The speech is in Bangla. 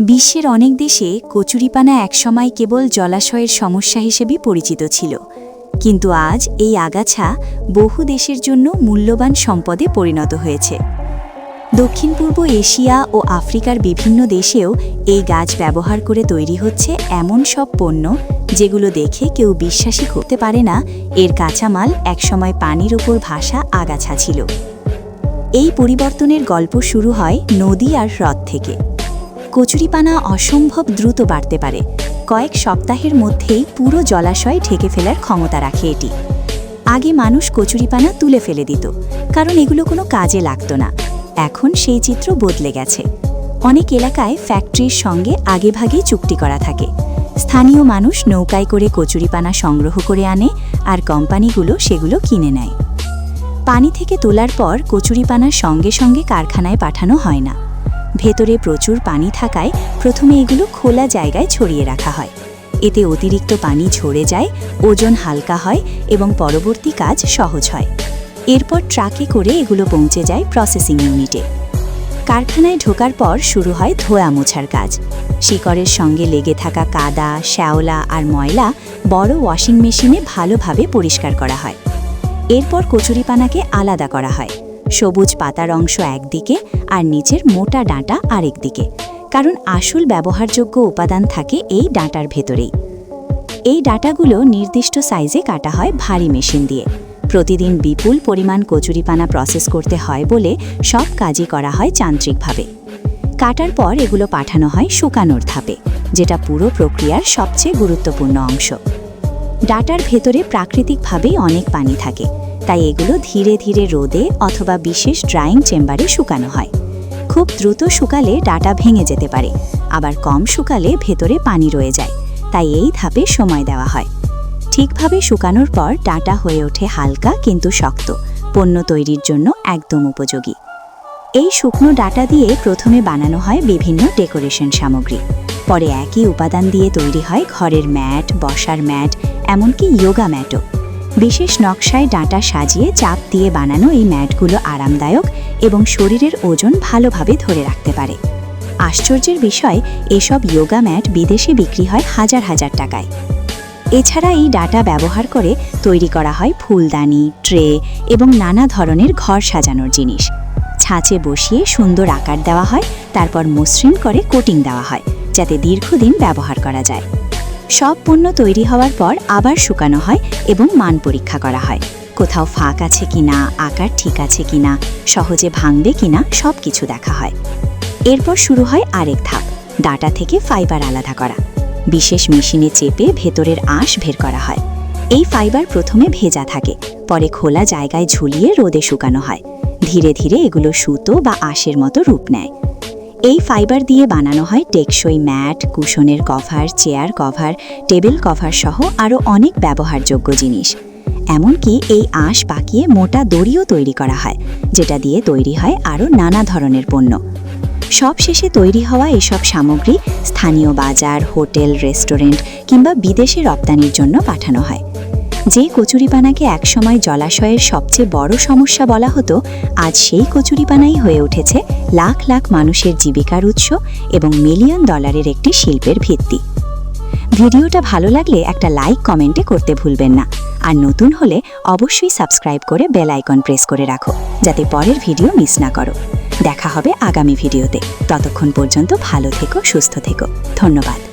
বিশ্বের অনেক দেশে কচুরিপানা একসময় কেবল জলাশয়ের সমস্যা হিসেবেই পরিচিত ছিল। কিন্তু আজ এই আগাছা বহু দেশের জন্য মূল্যবান সম্পদে পরিণত হয়েছে। দক্ষিণ পূর্ব এশিয়া ও আফ্রিকার বিভিন্ন দেশেও এই গাছ ব্যবহার করে তৈরি হচ্ছে এমন সব পণ্য যেগুলো দেখে কেউ বিশ্বাসই করতে পারে না এর কাঁচামাল একসময় পানির ওপর ভাসা আগাছা ছিল। এই পরিবর্তনের গল্প শুরু হয় নদী আর হ্রদ থেকে। কচুরিপানা অসম্ভব দ্রুত বাড়তে পারে। কয়েক সপ্তাহের মধ্যেই পুরো জলাশয় ঢেকে ফেলার ক্ষমতা রাখে এটি। আগে মানুষ কচুরিপানা তুলে ফেলে দিত, কারণ এগুলো কোনো কাজে লাগতো না। এখন সেই চিত্র বদলে গেছে। অনেক এলাকায় ফ্যাক্টরির সঙ্গে আগেভাগেই চুক্তি করা থাকে। স্থানীয় মানুষ নৌকায় করে কচুরিপানা সংগ্রহ করে আনে আর কোম্পানিগুলো সেগুলো কিনে নেয়। পানি থেকে তোলার পর কচুরিপানার সঙ্গে সঙ্গে কারখানায় পাঠানো হয় না। ভেতরে প্রচুর পানি থাকায় প্রথমে এগুলো খোলা জায়গায় ছড়িয়ে রাখা হয়। এতে অতিরিক্ত পানি ঝরে যায়, ওজন হালকা হয় এবং পরবর্তী কাজ সহজ হয়। এরপর ট্রাকে করে এগুলো পৌঁছে যায় প্রসেসিং ইউনিটে। কারখানায় ঢোকার পর শুরু হয় ধোয়া মোছার কাজ। শিকড়ের সঙ্গে লেগে থাকা কাদা, শ্যাওলা আর ময়লা বড় ওয়াশিং মেশিনে ভালোভাবে পরিষ্কার করা হয়। এরপর কচুরিপানাকে আলাদা করা হয়। সবুজ পাতার অংশ একদিকে আর নিচের মোটা ডাঁটা আরেক দিকে। কারণ আসল ব্যবহারযোগ্য উপাদান থাকে এই ডাঁটার ভেতরেই। এই ডাঁটাগুলো নির্দিষ্ট সাইজে কাটা হয় ভারী মেশিন দিয়ে। প্রতিদিন বিপুল পরিমাণ কচুরিপানা প্রসেস করতে হয় বলে সব কাজই করা হয় যান্ত্রিকভাবে কাটার পর এগুলো পাঠানো হয় শুকানোর ধাপে, যেটা পুরো প্রক্রিয়ার সবচেয়ে গুরুত্বপূর্ণ অংশ। ডাটার ভেতরে প্রাকৃতিকভাবেই অনেক পানি থাকে। তাই এগুলো ধীরে ধীরে রোদে অথবা বিশেষ ড্রাইং চেম্বারে শুকানো হয়। খুব দ্রুত শুকালে ডাটা ভেঙে যেতে পারে, আবার কম শুকালে ভেতরে পানি রয়ে যায়, তাই এই ধাপে সময় দেওয়া হয়। ঠিকভাবে শুকানোর পর ডাটা হয়ে ওঠে হালকা কিন্তু শক্ত, পণ্য তৈরির জন্য একদম উপযোগী। এই শুকনো ডাটা দিয়ে প্রথমে বানানো হয় বিভিন্ন ডেকোরেশন সামগ্রী। পরে একই উপাদান দিয়ে তৈরি হয় ঘরের ম্যাট, বসার ম্যাট, এমনকি যোগা ম্যাটও। বিশেষ নকশায় ডাঁটা সাজিয়ে চাপ দিয়ে বানানো এই ম্যাটগুলো আরামদায়ক এবং শরীরের ওজন ভালোভাবে ধরে রাখতে পারে। আশ্চর্যের বিষয়, এসব যোগা ম্যাট বিদেশে বিক্রি হয় হাজার হাজার টাকায়। এছাড়া এই ডাটা ব্যবহার করে তৈরি করা হয় ফুলদানি, ট্রে এবং নানা ধরনের ঘর সাজানোর জিনিস। ছাঁচে বসিয়ে সুন্দর আকার দেওয়া হয়, তারপর মসৃণ করে কোটিং দেওয়া হয়, যাতে দীর্ঘদিন ব্যবহার করা যায়। সব পণ্য তৈরি হওয়ার পর আবার শুকানো হয় এবং মান পরীক্ষা করা হয়। কোথাও ফাঁক আছে কিনা, আকার ঠিক আছে কিনা, সহজে ভাঙবে কিনা সব কিছু দেখা হয়। এরপর শুরু হয় আরেক ধাপ, ডাটা থেকে ফাইবার আলাদা করা। বিশেষ মেশিনে চেপে ভেতরের আঁশ বের করা হয়। এই ফাইবার প্রথমে ভেজা থাকে, পরে খোলা জায়গায় ঝুলিয়ে রোদে শুকানো হয়। ধীরে ধীরে এগুলো সুতো বা আঁশের মতো রূপ নেয়। এই ফাইবার দিয়ে বানানো হয় টেকসই mat, কুশনের cover, chair cover, table cover সহ আরও অনেক ব্যবহারযোগ্য জিনিস। এমনকি এই আঁশ পাকিয়ে মোটা দড়িও তৈরি করা হয়, যেটা দিয়ে তৈরি হয় আরও নানা ধরনের পণ্য। সব শেষে তৈরি হওয়া এসব সামগ্রী স্থানীয় বাজার, হোটেল, রেস্টুরেন্ট কিংবা বিদেশে রপ্তানির জন্য পাঠানো হয়। যে কচুরিপানাকে একসময় জলাশয়ের সবচেয়ে বড় সমস্যা বলা হতো, আজ সেই কচুরিপানাই হয়ে উঠেছে লাখ লাখ মানুষের জীবিকার উৎস এবং মিলিয়ন ডলারের একটি শিল্পের ভিত্তি। ভিডিওটা ভালো লাগলে একটা লাইক, কমেন্টে করতে ভুলবেন না। আর নতুন হলে অবশ্যই সাবস্ক্রাইব করে বেল আইকন প্রেস করে রাখো, যাতে পরের ভিডিও মিস না করো। দেখা হবে আগামী ভিডিওতে। ততক্ষণ পর্যন্ত ভালো থেকো, সুস্থ থেকো। ধন্যবাদ।